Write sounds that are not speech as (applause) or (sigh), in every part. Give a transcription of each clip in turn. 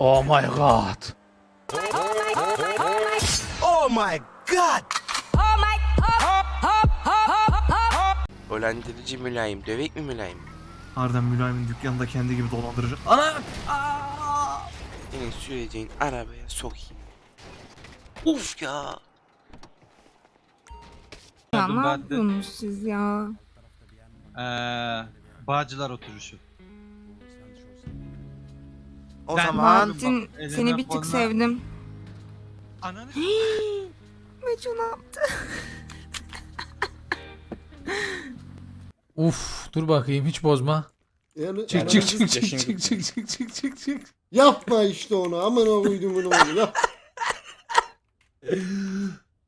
Oh my god. Dolandırıcı mülayim, dövek mi mülayim? Harbiden mülayimin dükkanında kendi gibi dolandırıcı. Ana! Senin süreceğin arabaya sokayım. Uf ya. Ya ne yapıyorsunuz siz ya? Eee Bağcılar oturuşu. O Ben- zaman elime seni bir tık koluna- sevdim. Ananı (gasps) Meco ne yaptı? Uf dur bakayım hiç bozma. Yani, Çık yani- çık çık çık çık çık çık çık çık çık. Yapma işte onu. Aman o uydumun oğlu. Yap.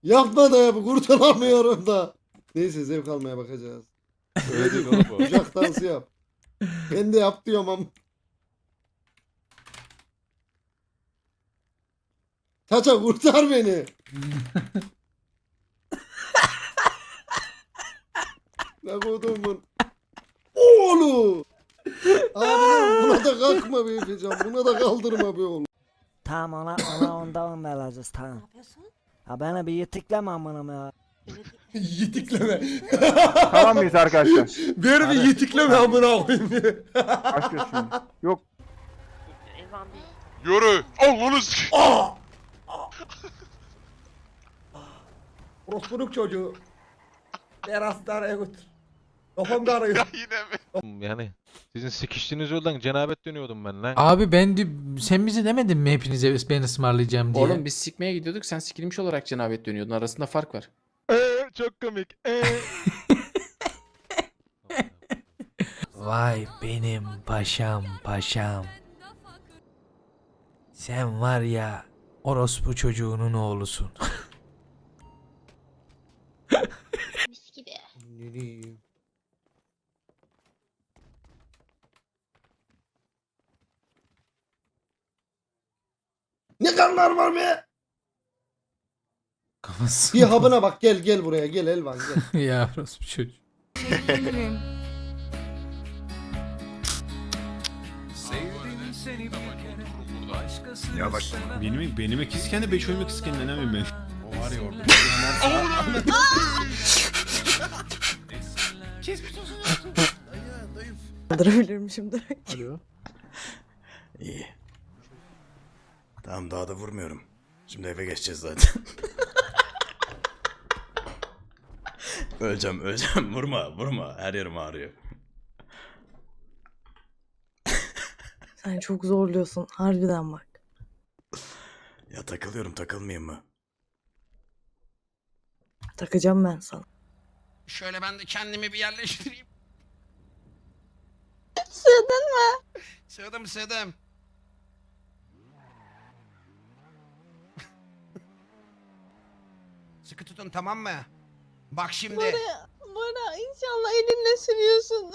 Yapma da yap. Kurtulamıyorum da. Neyse zevk almaya bakacağız. Öyle değil oğlum Kucak dansı yap. Ben de yap diyorum ama. Çaça kurtar beni. (laughs) ne kodumun. Oğlu. Abi buna da kalkma be Efecan. Buna da kaldırma be oğlum. Tamam ona, ona ondan vereceğiz tamam. Ha bana bir yetikleme amınım ya. Yitikleme. Tamam mıyız arkadaşlar? Ver (laughs) bir yitikleme amına koyayım. Başlıyor şimdi. Yok. Yürü. Allah'ını s- (laughs) Orospunuk çocuğu. Ver hastaneye götür. Kafam (laughs) karıyor. Ya yine mi? Yani sizin sikiştiğiniz yoldan cenabet dönüyordum ben lan. Abi ben de sen bize demedin mi hepinize ben ısmarlayacağım diye. Oğlum biz sikmeye gidiyorduk sen sikilmiş olarak cenabet dönüyordun. Arasında fark var. Eee çok komik. Eee. (laughs) Vay benim paşam paşam. Sen var ya orospu çocuğunun oğlusun. imkanlar var mı? Kafası. Bir habına bak gel gel buraya gel Elvan gel. (laughs) ya orası bir çocuk. Sevdim seni Ya bak benim benim ikizken de 5 oyumu ikizken denemem ben. O var ya. Kaldırabilirim şimdi. Alo. İyi. Tamam daha da vurmuyorum. Şimdi eve geçeceğiz zaten. (laughs) öleceğim öleceğim. Vurma vurma. Her yerim ağrıyor. Sen çok zorluyorsun harbiden bak. Ya takılıyorum takılmayayım mı? Takacağım ben sana. Şöyle ben de kendimi bir yerleştireyim. Sığdın mı? Sığdım sığdım. Sıkı tutun tamam mı? Bak şimdi. Bana inşallah elinle sürüyorsun.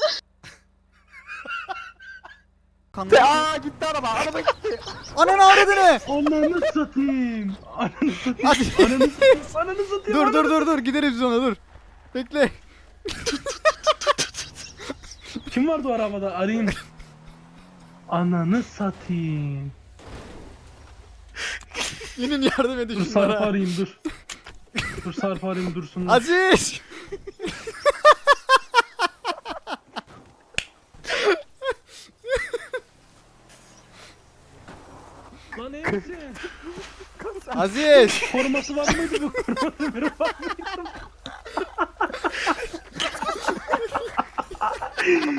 (laughs) Aa gitti araba. Araba gitti. (laughs) Ananı avradını! Ananı satayım. Ananı satayım. Hadi. Ananı satayım. Ananı satayım. dur dur dur dur gideriz biz ona dur. Bekle. Kim vardı o arabada? Arayayım. Ananı satayım. Yinin yardım edin Dur Sarp şunlara. arayayım dur. Dur Sarp arayayım dursun. Aziz! Lan misin? Aziz! Koruması var mıydı bu mıydı?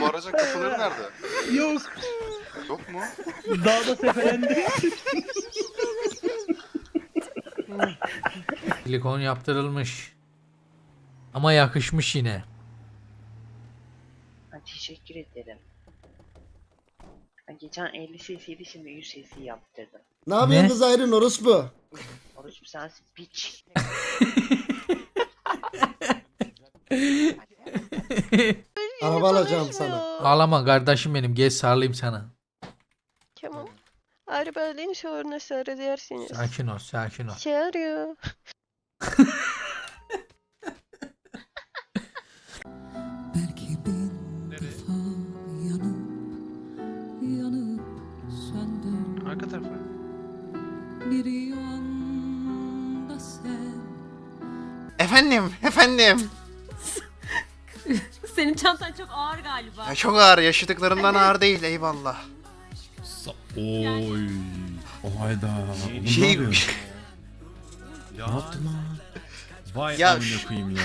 Bu aracın kapıları nerede? Yok. Yok mu? Dağda sefelendi. Silikon yaptırılmış. Ama yakışmış yine. Teşekkür ederim. Geçen 50 cc'ydi şimdi 100 cc yaptırdım. Ne yapıyorsun kız ayrın orospu? Oruç sensin piç. Araba alacağım sana. Ağlama kardeşim benim gel sarılayım sana. Tamam. Arabanın sorunu söyledersiniz. Sakin ol sakin ol. Şey arıyor. Efendim, efendim. (laughs) Senin çantan çok ağır galiba. Ya çok ağır, yaşadıklarımdan ağır (laughs) değil eyvallah. Oy. O hayda. Oğlum Şey- ne yapıyorsun? (laughs) Ne yaptın lan? Vay Ya amına şu- koyayım ya.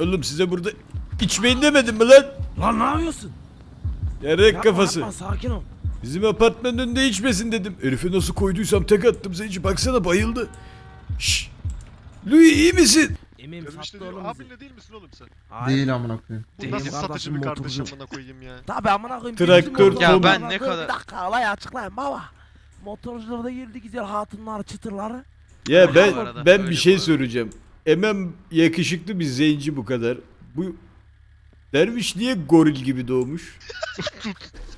Oğlum size burada içmeyin demedim mi lan? Lan ne yapıyorsun? Yarrak kafası. sakin ol. Bizim apartmanın önünde içmesin dedim. Herife nasıl koyduysam tek attım Zenci. Baksana bayıldı. Şşş. Louis iyi misin? Emin Dövüşte diyor. Abinle değil misin oğlum sen? Değil amına koyayım. Bu nasıl satıcı bir kardeş amına koyayım ya. Tabi amına koyayım. Traktör bizim Ya ben ne kadar- Bir dakika alay açıklayayım baba. Motorcularda girdi güzel hatunlar çıtırları. Ya ben bu arada, ben öyle bir şey arada. soracağım. Emem yakışıklı bir zenci bu kadar. Bu derviş niye goril gibi doğmuş? (laughs)